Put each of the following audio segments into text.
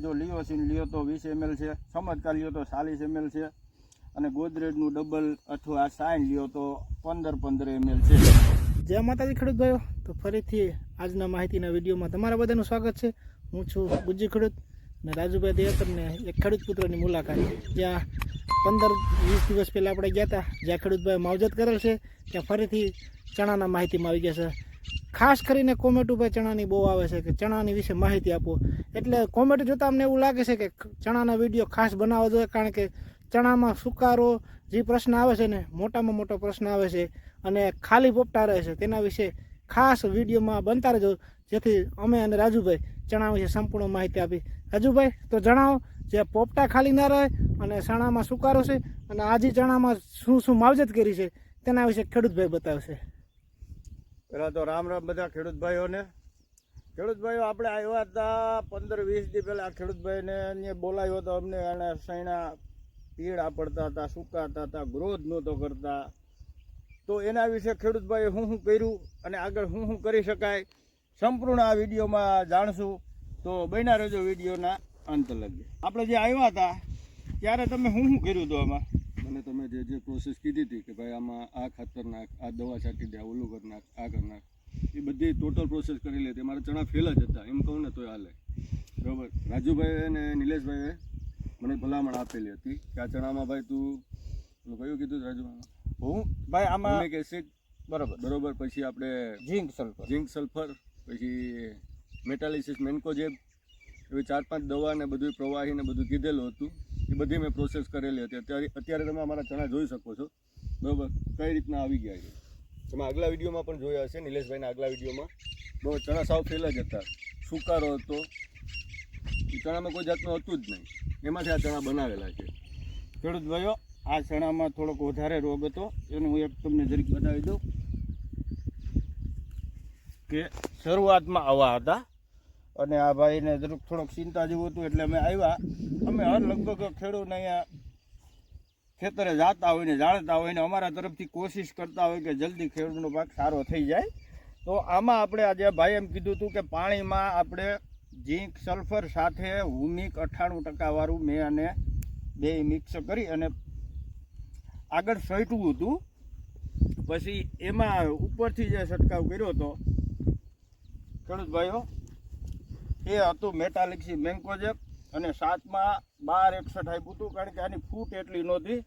જો લિયોસિન લ્યો તો વીસ એમએલ છે સમજકાર લ્યો તો ચાલીસ એમએલ છે અને ગોદરેજનું ડબલ અથવા સાઈન લ્યો તો પંદર પંદર એમએલ છે. જય માતાજી ખેડૂત ભાઈઓ, તો ફરીથી આજના માહિતીના વિડીયોમાં તમારા બધાનું સ્વાગત છે. હું છું ગુજ્જી ખેડૂત અને રાજુભાઈ દેવ તમને એક ખેડૂત પુત્રની મુલાકાત. જ્યાં પંદર વીસ દિવસ પહેલાં આપણે ગયા હતા, જ્યાં ખેડૂતભાઈ માવજત કરેલ છે, ત્યાં ફરીથી ચણાના માહિતીમાં આવી ગયા છે. ખાસ કરીને કોમેન્ટ ઉપર ચણાની બહુ આવે છે કે ચણાની વિશે માહિતી આપો. એટલે કોમેન્ટ જોતાં અમને એવું લાગે છે કે ચણાના વીડિયો ખાસ બનાવવા જોઈએ, કારણ કે ચણામાં સુકારો જે પ્રશ્ન આવે છે ને, મોટામાં મોટો પ્રશ્ન આવે છે અને ખાલી પોપટા રહે છે. તેના વિશે ખાસ વિડીયોમાં બનતા રહેજો. જેથી અમે અને રાજુભાઈ ચણા વિશે સંપૂર્ણ માહિતી આપી. રાજુભાઈ, તો જણાવો, જે પોપટા ખાલી ના રહે અને ચણામાં સુકારો છે અને આજે ચણામાં શું શું માવજત કરી છે, તેના વિશે ખેડૂતભાઈ બતાવશે. પેલા તો રામ રામ બધા ખેડૂત ભાઈઓને ખેડૂત ભાઈઓ આપણે આવ્યા હતા પંદર વીસ દી પહેલા. ખેડૂત ભાઈને બોલાવ્યો હતો અમને એને સૈણા પીળા પડતા હતા, સુકાતા હતા, ગ્રોથ નહોતો કરતા. તો એના વિશે ખેડૂત ભાઈએ શું શું કર્યું અને આગળ શું શું કરી શકાય સંપૂર્ણ આ વિડીયોમાં જાણશું. તો બન્યા રહેજો વિડીયોના અંત લગે. આપણે જે આવ્યા હતા, ત્યારે તમે શું શું કર્યું હતું આમાં? મને તમે જે જે પ્રોસેસ કીધી હતી કે ભાઈ આમાં આ ખાતર નાખ આ દવા છાંટી દે ઓલું કર નાખ આ કર નાખ એ બધી ટોટલ પ્રોસેસ કરી લેતી. મારા ચણા ફેલ જ હતા. એમ કહું ને તોય હાલે. બરાબર? રાજુભાઈ અને નિલેશભાઈએ મને ભલામણ આપેલી હતી કે આ ચણામાં ભાઈ તું કયું કીધું રાજુભાઈ હું? ભાઈ આમાં એક એસિડ. બરોબર. બરોબર? પછી આપણે ઝીંક સલ્ફર. ઝિંક સલ્ફર પછી મેટાલિસિસ મેન્કોજેબ એવી ચાર પાંચ દવા ને બધું પ્રવાહી ને બધું કીધેલું હતું. એ બધી મેં પ્રોસેસ કરેલી હતી. અત્યારે અત્યારે તમે અમારા ચણા જોઈ શકો છો. બરાબર? કઈ રીતના આવી ગયા છે? તમે આગલા વિડીયોમાં પણ જોયા હશે, નિલેશભાઈના આગલા વિડીયોમાં. બહુ ચણા સાવ ફેલ જ હતા. સુકારો હતો. ચણામાં કોઈ જાતનું હતું જ નહીં. એમાંથી આ ચણા બનાવેલા છે. ખેડૂત ભાઈઓ, આ ચણામાં થોડોક વધારે રોગ હતો. એનું હું એક તમને જરીક બતાવી દઉં કે શરૂઆતમાં આવા હતા. અને આ ભાઈને થોડોક ચિંતા જેવું હતું એટલે અમે આવ્યા. અમે હર લગભગ ખેડૂતને અહીંયા ખેતરે જાતા હોય ને જાણતા હોય ને અમારા તરફથી કોશિશ કરતા હોય કે જલ્દી ખેડૂતનો પાક સારો થઈ જાય. તો આમાં આપણે આજે ભાઈ એમ કીધું હતું કે પાણીમાં આપણે ઝીંક, સલ્ફર સાથે હુમિક અઠ્ઠાણું ટકાવાળું મેં અને બે મિક્સ કરી અને આગળ સૈટવું હતું. પછી એમાં ઉપરથી જે છંટકાવ કર્યો હતો, ખેડૂત ભાઈઓ, એ હતું મેટાલિક્સી મેન્કોજેપ અને સાતમાં બાર એકસઠ આપ્યું હતું કારણ કે આની ફૂટ એટલી નહોતી.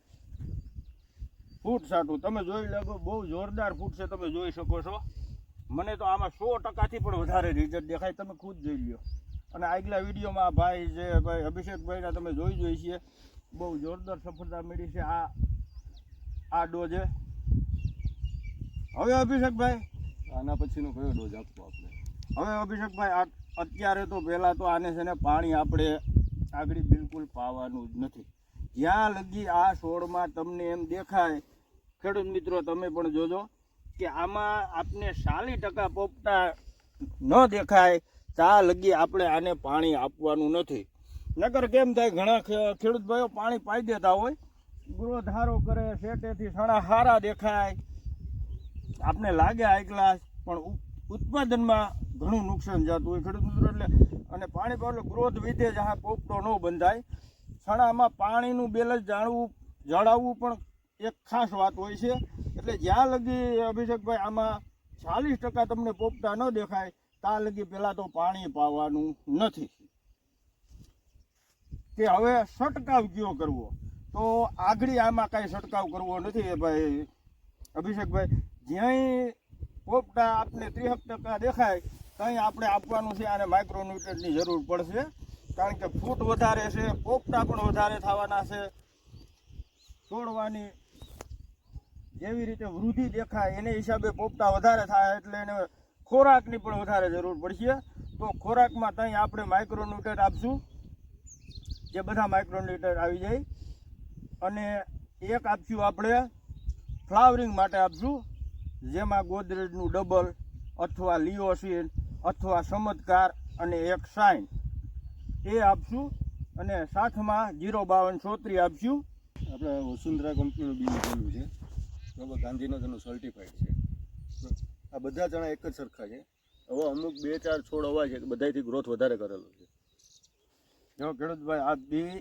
ફૂટ સાટું. તમે જોઈ લાગો બહુ જોરદાર ફૂટ છે તમે જોઈ શકો છો. મને તો આમાં સો ટકાથી પણ વધારે રિઝલ્ટ દેખાય. તમે ખુદ જોઈ લો અને આગલા વિડીયોમાં ભાઈ જે ભાઈ અભિષેકભાઈના તમે જોઈ જોઈ છીએ. બહુ જોરદાર સફળતા મળી છે આ આ ડોઝે હવે અભિષેકભાઈ. આના પછીનો કયો ડોઝ આપવો આપણે? હવે અભિષેકભાઈ આ અત્યારે તો પહેલાં તો આને છે ને પાણી આપણે આગળ બિલકુલ પાવાનું જ નથી. જ્યાં લગી આ છોડમાં તમને એમ દેખાય, ખેડૂત મિત્રો તમે પણ જોજો, કે આમાં આપને ચાલીસ ટકા પોપટા ન દેખાય, ત્યાં લગી આપણે આને પાણી આપવાનું નથી. નકર કેમ થાય, ઘણા ખેડૂત ભાઈઓ પાણી પાઈ દેતા હોય સારો કરે, શેટેથી સણા સારા દેખાય. આપને લાગે આ ગ્લાસ, પણ ઉત્પાદનમાં ઘણું નુકસાન જતું હોય ખેડૂત મિત્રો એટલે, અને પાણી પર ગ્રોથ વિધે આ પોપટો ન બંધાય. છણામાં પાણીનું બેલેન્સ જાણવું, જાળવવું પણ એક ખાસ વાત હોય છે. એટલે જ્યાં લગી અભિષેકભાઈ, આમાં ચાલીસ ટકા તમને પોપટા ન દેખાય, ત્યાં લગી પહેલાં તો પાણી પાવાનું નથી. કે હવે છંટકાવ કયો કરવો? તો આગળ આમાં કાંઈ છંટકાવ કરવો નથી ભાઈ અભિષેકભાઈ. જ્યાંય પોપટા આપને ત્રીસ ટકા દેખાય ત્યાં આપણે આપવાનું છે અને માઇક્રોન્યુટ્રન્ટની જરૂર પડશે, કારણ કે ફૂટ વધારે છે, પોપટા પણ વધારે થવાના છે. છોડવાની જેવી રીતે વૃદ્ધિ દેખાય એને હિસાબે પોપટા વધારે થાય એટલે એને ખોરાકની પણ વધારે જરૂર પડશે. તો ખોરાકમાં ત્યાં આપણે માઇક્રોન્યુટ્રન્ટ આપશું, જે બધા માઇક્રોન્યુટ્રન્ટ આવી જાય. અને એક આપશું આપણે ફ્લાવરિંગ માટે આપશું, જેમાં ગોદરેજનું ડબલ અથવા લિયોસિન અથવા ચમત્કાર અને એક સાઇન એ આપશું અને સાથમાં જીરો બાવન ચોત્રી આપશું. આપણે વસુંધરા કંપનીનું બીજું લીધેલું છે. બરાબર ગાંધીનગરનું સર્ટિફાઈડ છે. આ બધા જણા એક જ સરખા છે. હવે અમુક બે ચાર છોડ અવાય છે કે બધાથી ગ્રોથ વધારે કરેલો છે. જો ખેડૂતભાઈ આ બી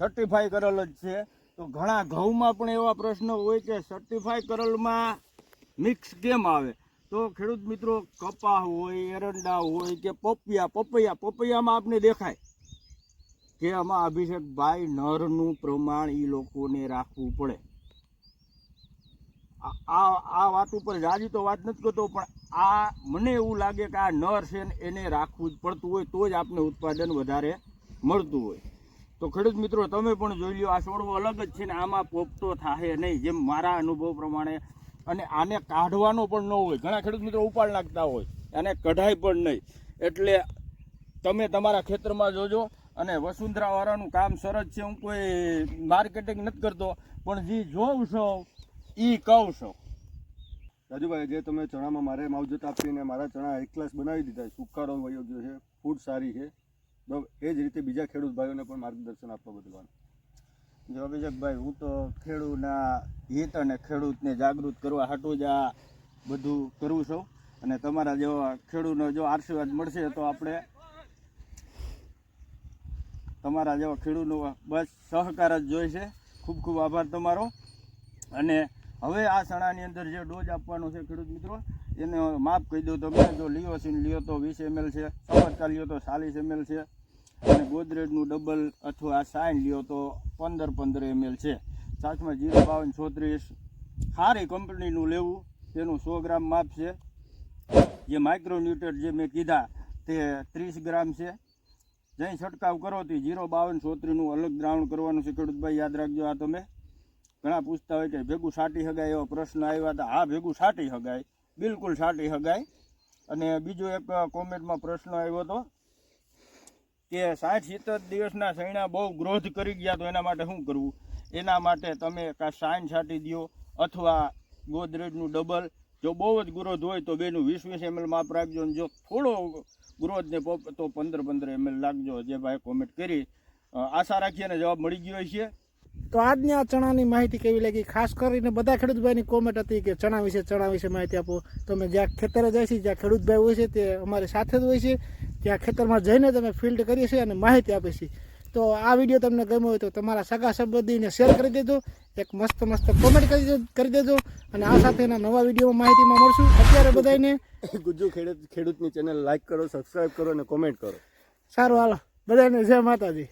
સર્ટિફાઈ કરેલો જ છે. તો ઘણા ઘઉંમાં પણ એવા પ્રશ્નો હોય કે સર્ટિફાઈ કરેલમાં મિક્સ કેમ આવે? તો ખેડૂત મિત્રો, કપા હોય, એરંડા હોય કે પપૈયા પપૈયા, પપૈયામાં આપને દેખાય કે આમાં અભિષેકભાઈ નરનું પ્રમાણ એ લોકોને રાખવું પડે. આ, આ- વાત ઉપર જાજી તો વાત નથી કરતો, પણ આ મને એવું લાગે કે આ નર છે ને એને રાખવું જ પડતું હોય, તો જ આપને ઉત્પાદન વધારે મળતું હોય. તો ખેડૂત મિત્રો, તમે પણ જોઈ લો આ છોડવો અલગ જ છે ને આમાં પોપટો થાય નહીં. જેમ મારા અનુભવ પ્રમાણે અને આને કાઢવાનો પણ ન હોય. ઘણા ખેડૂત મિત્રો ઉપાડ નાખતા હોય. આને કઢાય પણ નહીં. એટલે તમે તમારા ખેતરમાં જોજો. અને વસુંધરાવાળાનું કામ સરસ છે. હું કોઈ માર્કેટિંગ નથી કરતો. પણ જે જોઉં છું એ કહું છું. રાજુભાઈ, જે તમે ચણામાં મારે માવજત આપીને મારા ચણા એક ક્લાસ બનાવી દીધા સુકારો વયો ગયો છે. ફૂડ સારી છે. બરાબર એ જ રીતે બીજા ખેડૂત ભાઈઓને પણ માર્ગદર્શન આપવા બદલવાનું. જો અભિષેકભાઈ, હું તો ખેડૂતના હિત અને ખેડૂતને જાગૃત કરવા હાટું જ આ બધું કરું છું. અને તમારા જેવા ખેડૂતનો જો આશીર્વાદ મળશે તો આપણે તમારા જેવા ખેડૂતનો બસ સહકાર જ જોઈશે. ખૂબ ખૂબ આભાર તમારો. અને હવે આ સણાની અંદર જે ડોઝ આપવાનો છે ખેડૂત મિત્રો, એને માફ કહી દઉં તમે. જો લિયોસિન લ્યો તો વીસ એમએલ છે સમરતા લ્યો તો ચાલીસ એમએલ છે. અને ગોદરેજનું ડબલ અથવા આ સાઇન લ્યો તો પંદર પંદર એમએલ છે. સાચમાં જીરો બાવન છોત્રીસ. સારી કંપનીનું લેવું, તેનું સો ગ્રામ માપ છે. જે માઇક્રોન્યુટર જે મેં કીધા, તે ત્રીસ ગ્રામ છે. જઈ છંટકાવ કરો તો જીરો બાવન છોત્રીનું અલગ દ્રાવણ કરવાનું છે. ખેડૂતભાઈ, યાદ રાખજો આ તમે. ઘણા પૂછતા હોય કે ભેગું સાટી હગાય એવો પ્રશ્ન આવ્યા હતા. હા, ભેગું સાટી હગાય. બિલકુલ સાટી હગાય. અને બીજો એક કોમેન્ટમાં પ્રશ્ન આવ્યો હતો. કે સાઠ સિત્તેર દિવસના સૈણા બહુ ગ્રોથ કરી ગયા તો એના માટે શું કરવું? એના માટે તમે કાં સાઈન છાંટી દો અથવા ગોદરેજનું ડબલ. જો બહુ જ ગ્રોથ હોય તો બેનું વીસ વીસ એમએલ માપ રાખજો અને જો થોડો ગ્રોથને તો પંદર પંદર એમએલ રાખજો. જે ભાઈ કોમેન્ટ કરી આશા રાખીએ અને જવાબ મળી ગયો છે તો આજની આ ચણાની માહિતી કેવી લાગી? ખાસ કરીને બધા ખેડૂતભાઈની કોમેન્ટ હતી કે ચણા વિશે ચણા વિશે માહિતી આપો. તમે જ્યાં ખેતરે જાય છે, જ્યાં ખેડૂતભાઈ હોય છે તે અમારી સાથે જ હોય છે. ત્યાં ખેતરમાં જઈને તમે ફિલ્ડ કરીએ છીએ અને માહિતી આપીએ છીએ. તો આ વીડિયો તમને ગમ્યો હોય તો તમારા સગા સંબંધીને શેર કરી દેજો. એક મસ્ત મસ્ત કોમેન્ટ કરી દે- કરી દેજો. અને આ સાથેના નવા વિડીયોમાં માહિતીમાં મળશું. અત્યારે બધાને ગુજ્જુ ખેડૂત ખેડૂતની ચેનલ લાઈક કરો સબસ્ક્રાઈબ કરો અને કોમેન્ટ કરો. સારું હાલો. બધાને જય માતાજી.